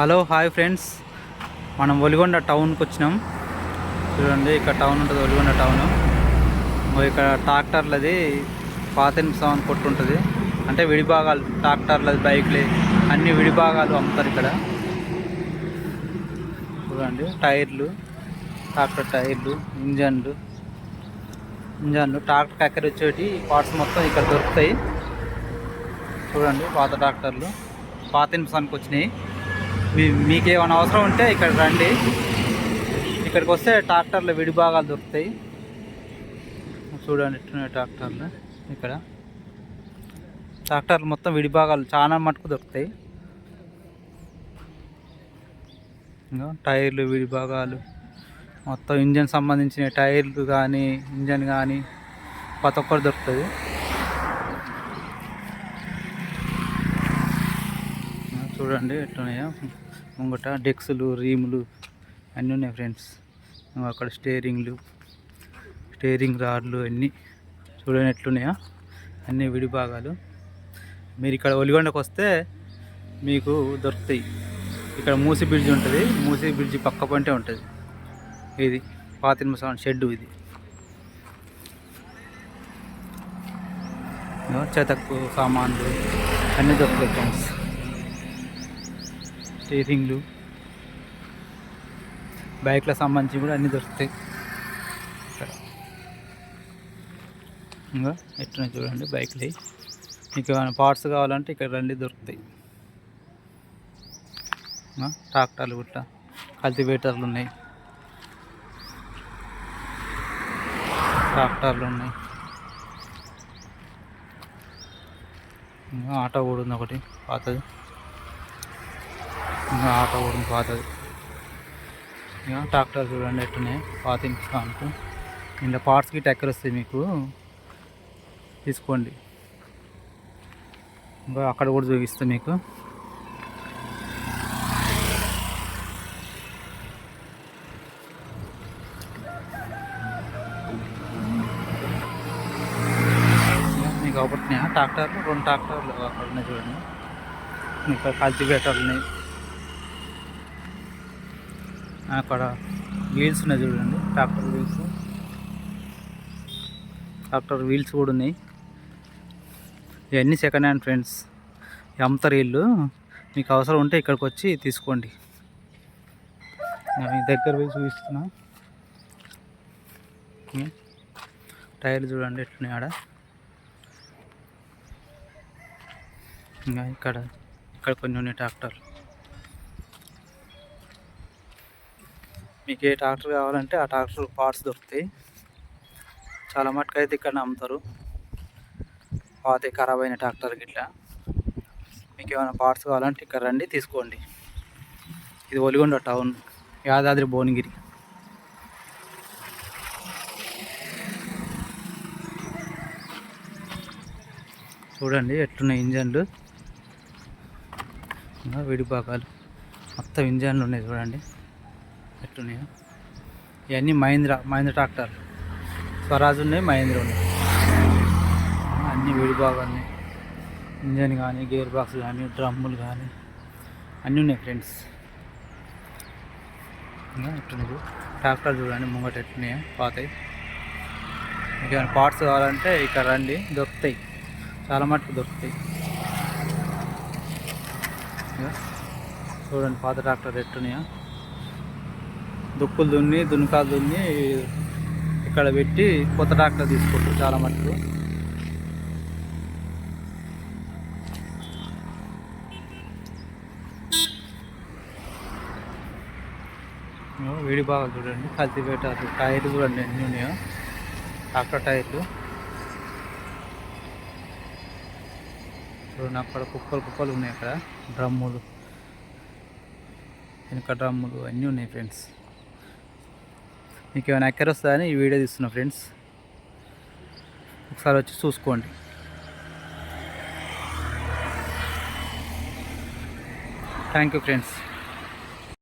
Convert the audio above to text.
Hello hi friends. మనం ఒలిగొండ టౌన్కి వచ్చినాం. చూడండి ఇక్కడ టౌన్ ఉంటుంది ఒలిగొండ టౌన్. ఇక్కడ ట్రాక్టర్లది పాత సామాన్ కొట్టు ఉంటుంది అంటే విడిభాగాలు ట్రాక్టర్లది బైక్లే అన్ని విడిభాగాలు అమ్ముతారు ఇక్కడ. చూడండి టైర్లు ట్రాక్టర్ టైర్లు ఇంజన్లు. ఇంజన్లు ట్రాక్టర్ కక్కరి వచ్చేటి పార్ట్స్ మొత్తం ఇక్కడ దొరుకుతాయి. చూడండి పాత ట్రాక్టర్లు. పాత నిమిషానికి వచ్చినాయి. మీకు ఏమైనా అవసరం ఉంటే ఇక్కడ రండి. ఇక్కడికి వస్తే ట్రాక్టర్లు విడి భాగాలు దొరుకుతాయి. చూడండి ఇట్టున్నాయి ట్రాక్టర్లు ఇక్కడ. ట్రాక్టర్లు మొత్తం విడి భాగాలు చాలా మటుకు దొరుకుతాయి. ఇంకా టైర్లు విడి భాగాలు. మొత్తం ఇంజన్ సంబంధించిన టైర్లు కానీ ఇంజన్ కానీ ప్రతి ఒక్కరు దొరుకుతుంది చూడండి ఎట్లున్నాయో. ముంగట డెక్స్లు రీములు అన్నీ ఉన్నాయి ఫ్రెండ్స్. అక్కడ స్టేరింగ్లు స్టేరింగ్ రాడ్లు అన్నీ చూడండి ఎట్లున్నాయో. అన్నీ విడి భాగాలు. మీరు ఇక్కడ ఒలిగొండకు వస్తే మీకు దొరుకుతాయి. ఇక్కడ మూసి బ్రిడ్జ్ ఉంటుంది. మూసి బ్రిడ్జ్ పక్క పంటే ఉంటుంది. ఇది పాతిమ షెడ్ ఇది. చెతకు సామాన్లు అన్నీ దొరుకుతాయి ఫ్రెండ్స్. స్టీరింగ్లు బైక్ల సంబంధించి కూడా అన్నీ దొరుకుతాయి. ఇక్కడ ఇంకా ఎట్లా చూడండి బైక్లు. మీకు ఏమైనా పార్ట్స్ కావాలంటే ఇక్కడ రండి దొరుకుతాయి. ట్రాక్టర్లు కూడా కల్టివేటర్లు ఉన్నాయి. ట్రాక్టర్లు ఉన్నాయి. ఇంకా ఆటో కూడా ఉంది ఒకటి పాతది. ఇంకా ఆటో కూడా పాతది. ఇంకా ట్రాక్టర్ చూడండి ఎట్టున్నాయి పాత ఇన్స్టాన్కు ఇంట్లో పార్ట్స్కి టెక్కర్ వస్తాయి మీకు? తీసుకోండి. ఇంకా అక్కడ కూడా చూపిస్తాం మీకు. మీకు అవుతున్నాయా ట్రాక్టర్లు? రెండు ట్రాక్టర్లు అక్కడ ఉన్నాయి చూడండి. ఇంకా కల్టివేటర్లు ఉన్నాయి. అక్కడ వీల్స్ ఉన్నాయి చూడండి. ట్రాక్టర్ వీల్స్ ట్రాక్టర్ వీల్స్ కూడా ఉన్నాయి. ఇవన్నీ సెకండ్ హ్యాండ్ ఫ్రెండ్స్ అమ్ముతారు వీళ్ళు. మీకు అవసరం ఉంటే ఇక్కడికి వచ్చి తీసుకోండి. మీ దగ్గర పోయి చూపిస్తున్నా. టైర్లు చూడండి ఎట్లున్నాయి ఆడ. ఇంకా ఇక్కడ ఇక్కడ కొన్ని ఉన్నాయి ట్రాక్టర్లు. మీకు ఏ ట్రాక్టర్ కావాలంటే ఆ ట్రాక్టర్ పార్ట్స్ దొరుకుతాయి. చాలా మటుకు అయితే ఇక్కడ అమ్ముతారు పాత ఖరాబ్ అయిన ట్రాక్టర్ గిట్లా. మీకు ఏమైనా పార్ట్స్ కావాలంటే ఇక్కడ రండి తీసుకోండి. ఇది ఒలిగొండ టౌన్ యాదాద్రి భువనగిరి. చూడండి ఎట్లున్నాయి ఇంజన్లు. విడిపాకాలు మొత్తం ఇంజన్లు ఉన్నాయి చూడండి. ఎట్లున్నాయో. ఇవన్నీ మహేంద్ర మహీంద్ర ట్రాక్టర్. స్వరాజ్ ఉన్నాయి మహీంద్ర ఉన్నాయి. అన్ని విడిభాగాలు ఇంజన్ కానీ గేర్ బాక్స్ కానీ డ్రమ్ములు కానీ అన్నీ ఉన్నాయి ఫ్రెండ్స్. ఇంకా ఎట్లున్నాయి? ట్రాక్టర్ చూడండి ముంగట ఎట్లున్నాయో పాతవి మీకు పార్ట్స్ కావాలంటే ఇక్కడ రండి దొరుకుతాయి. చాలా మటుకు దొరుకుతాయి. చూడండి పాత ట్రాక్టర్ ఎట్టున్నాయా దుక్కులు దున్ని దున్కాలు దున్ని ఇక్కడ పెట్టి కొత్త ట్రాక్టర్ తీసుకుంటారు చాలా మటుకు వేడి బాగా చూడండి కల్తీపేట టైర్లు చూడండి ఎన్ని ఉన్నాయో ట్రాక్టర్ టైర్లు. చూడండి అక్కడ కుప్పలు కుప్పలు ఉన్నాయి అక్కడ డ్రమ్ములు వెనుక డ్రమ్ములు అన్నీ ఉన్నాయి ఫ్రెండ్స్. మీకు ఏమైనా ఎక్కడ వస్తుందని ఈ వీడియో తీస్తున్నా ఫ్రెండ్స్ ఒకసారి వచ్చి చూసుకోండి. Thank you friends